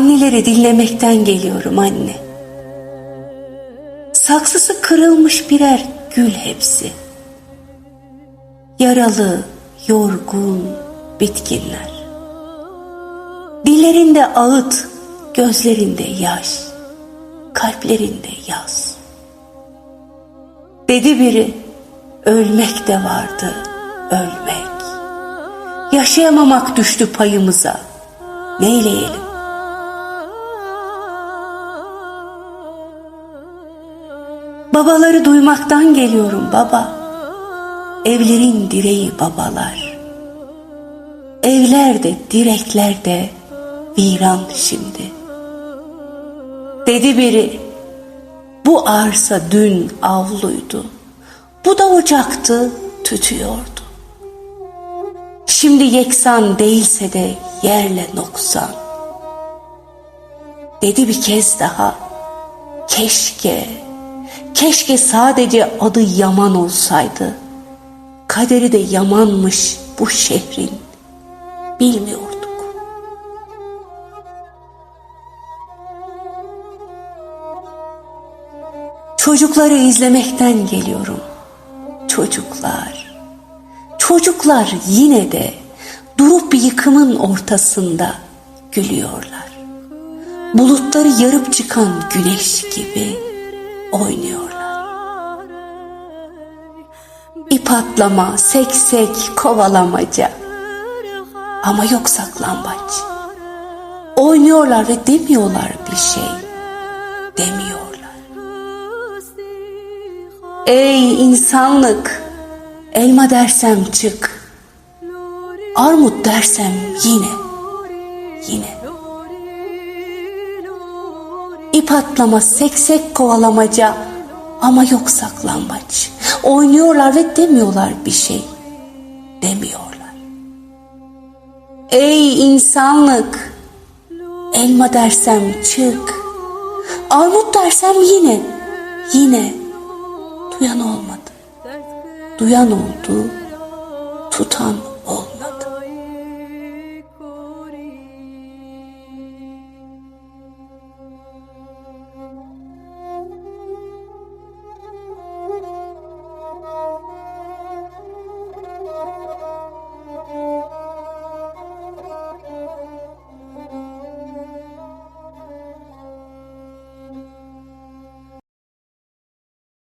Anneleri dinlemekten geliyorum anne. Saksısı kırılmış birer gül hepsi. Yaralı, yorgun, bitkinler. Dillerinde ağıt, gözlerinde yaş, kalplerinde yaz. Dedi biri, ölmek de vardı, ölmek. Yaşayamamak düştü payımıza. Neyleyelim? Babaları duymaktan geliyorum baba. Evlerin direği babalar. Evlerde, direklerde viran şimdi. Dedi biri, bu arsa dün avluydu. Bu da ocaktı, tütüyordu. Şimdi yeksan değilse de yerle noksan. Dedi bir kez daha, keşke, keşke sadece adı Yaman olsaydı. Kaderi de Yamanmış bu şehrin, bilmiyorduk. Çocukları izlemekten geliyorum. Çocuklar, çocuklar yine de durup bir yıkımın ortasında gülüyorlar. Bulutları yarıp çıkan güneş gibi oynuyorlar. İp atlama, seksek, kovalamaca. Ama yok saklambaç. Oynuyorlar ve demiyorlar bir şey. Demiyorlar. Ey insanlık! Elma dersem çık. Armut dersem yine. Yine. İp atlama, seksek kovalamaca ama yok saklambaç. Oynuyorlar ve demiyorlar bir şey. Demiyorlar. Ey insanlık! Elma dersem çık. Armut dersem yine. Yine. Duyan olmadı. Duyan oldu. Tutan